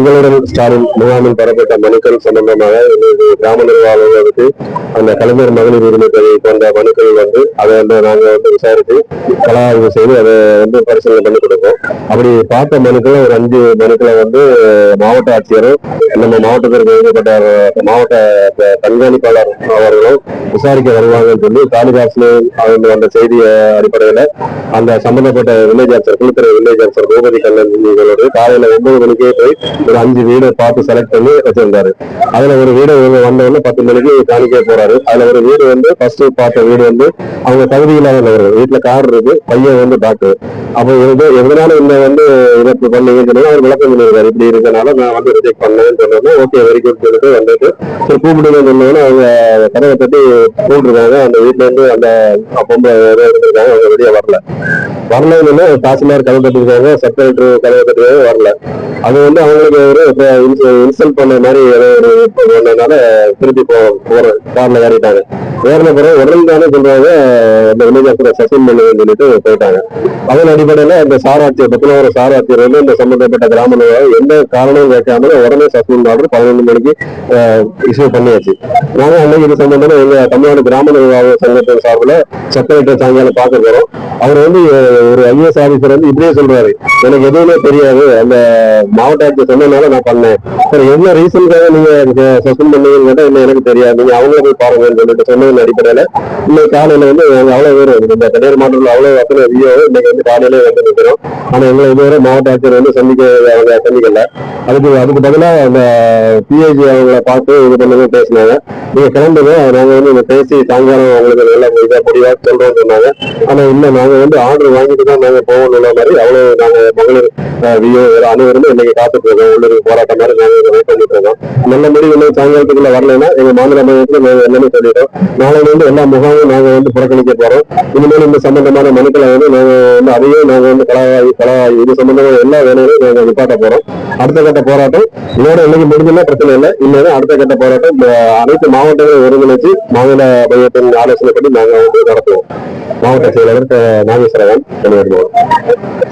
உங்களுடன் ஸ்டாலின் முகாமில் பெறப்பட்ட மனுக்கள் சம்பந்தமாக எங்களுக்கு கிராம நிர்வாகங்களுக்கு அந்த கலைஞர் மகளிர் உரிமை தொகை போன்ற மனுக்கள் வந்து அதை வந்து நாங்கள் வந்து விசாரித்து கலாய்வு செய்து அதை வந்து பரிசீலனை பண்ணி கொடுப்போம். அப்படி பார்த்த மனுக்கள் ஒரு அஞ்சு மனுக்களை வந்து மாவட்ட ஆட்சியரும் நம்ம மாவட்டத்திற்கு எழுதப்பட்ட மாவட்ட கண்காணிப்பாளர் அவர்களும் விசாரிக்க வருவாங்கன்னு சொல்லி காளிதாசன் அவங்க வந்த செய்தி அடிப்படையில் அந்த சம்பந்தப்பட்ட village officer Kuzhithurai village officer Boopathi Kannan காலையில ஒன்பது மணிக்கே போய் ஒரு அஞ்சு வீடு பார்த்து செலக்ட் பண்ணி வச்சிருந்தாரு. அதுல ஒரு வீடு இவங்க வந்த உடனே பத்து மணிக்கு காணிக்க போறாரு. அதுல ஒரு வீடு வந்து ஃபர்ஸ்ட் பார்த்த வீடு வந்து அவங்க தகுதி இல்லாதவர்கள். வீட்டுல கார் இருக்கு பையன் வந்து டாக்டர் அப்போ இது எதனால இந்த வந்து இறப்பு பண்ணீங்கன்னு அவர் விளக்கம் பண்ணியிருக்காரு இப்படி இருக்கனால நான் வந்து ரிஜெக்ட் பண்ணேன்னு சொன்னோம்னா ஓகே வெரி குட் சொல்லிட்டு வந்துட்டு. சரி கூப்பிடுங்கன்னு சொன்னோன்னே அவங்க கதவை தட்டி கூப்பிட்டுருக்காங்க அந்த வீட்டுல இருந்து அந்த பொம்பளை இருந்திருக்காங்க. அவங்க வெளியே வரல. வரலன்னு தாசில்தார் கதவை தட்டிருக்காங்க சப் கதவை தட்டிருக்காங்க வரல. அது வந்து அவங்க இன்சல்ட் பண்ண மாதிரி ஏதோ ஒரு பண்ணனால திருப்பி போ போற கார்ல ஏறிட்டாங்க ஏறின பிறகு உடனே சொல்றாங்க இந்த வில்லேஜ் சஸ்பெண்ட் பண்ணுங்கன்னு சொல்லிட்டு போயிட்டாங்க. அதன் அடிப்படையில அந்த சாராட்சியர் பத்தின சாராட்சியர் வந்து இந்த சம்பந்தப்பட்ட கிராம எந்த காரணமும் கேட்காம உடனே சஸ்பெண்ட் ஆர்டர் பதினொன்று மணிக்கு இஷ்யூ பண்ணியாச்சு. நாங்க அன்னைக்கு இது சம்பந்தமா எங்க தமிழ்நாடு கிராம நிர்வாக சங்கத்தின் சார்பில் செக்ரட்டரி சாயங்காலம் பார்க்க போறோம். அவர் வந்து ஒரு ஐஏஎஸ் ஆபீசர் வந்து இப்படியே சொல்றாரு. எனக்கு எதுவுமே தெரியாது. அந்த மாவட்ட ஆட்சியர் சொன்னதுனால நான் பண்ணேன். சார் என்ன ரீசனுக்காக நீங்க சஸ்பெண்ட் பண்ணீங்கன்னு கேட்டா இல்லை எனக்கு தெரியாது. நீங்க அவங்கள போய் பாருங்கன்னு சொல்லிட்டு சொன்னதன் அடிப்படையில இன்னைக்கு காலையில வந்து நாங்க அவ்வளவு பேர் இந்த கடையர் மாவட்டத்தில் அவ்வளவு அத்தனை விஓ இன்னைக்கு வந்து காலையிலே வந்து நிற்கிறோம் ஆனா எங்களை இதுவரை மாவட்ட ஆட்சியர் வந்து சந்திக்க அவங்க சந்திக்கல. அதுக்கு அதுக்கு பதிலாக அந்த பிஏஜி அவங்கள பார்த்து இது பண்ணி பேசினாங்க. நீங்க கிளம்புங்க. நாங்க வந்து இந்த பேசி சாயங்காலம் அவங்களுக்கு நல்ல இதாக முடியாது சொல்றோம்னு சொன்னாங்க. ஆனா இல்லை நாங்க வந்து ஆர்டர் வாங்கிட்டு தான் நாங்க உள்ள மாதிரி அவ்வளவு நாங்க மகளிர் வியோ அனைவருமே இன்னைக்கு காத்துட்டு இருக்கோம். உள்ளூர் போராட்டம் மாதிரி நாங்க இதை வெயிட் பண்ணிட்டு இருக்கோம். நல்ல முடிவு இன்னும் சாயங்காலத்துக்குள்ள வரலைன்னா எங்க மாநில மையத்துல நாங்க என்னன்னு சொல்லிட்டோம். நாளை வந்து எல்லா முகாமும் நாங்க வந்து புறக்கணிக்க போறோம். இனிமேல் இந்த சம்பந்தமான மனுக்களை வந்து நாங்க வந்து அதையும் நாங்க வந்து கலவாயி கலவாயி இது சம்பந்தமான எல்லா வேலைகளையும் நாங்க நிப்பாட்ட போறோம். அடுத்த கட்ட போராட்டம் இதோட இன்னைக்கு முடிஞ்சுன்னா பிரச்சனை இல்லை. இன்னும் அடுத்த கட்ட போராட்டம் அனைத்து மாவட்டங்களை ஒருங்கிணைச்சு மாநில மையத்தின் ஆலோசனைப்படி நாங்க வந்து நடத்துவோம். மாவட்ட செயலாளர் நாகேஸ்வரன் மாவட்டம்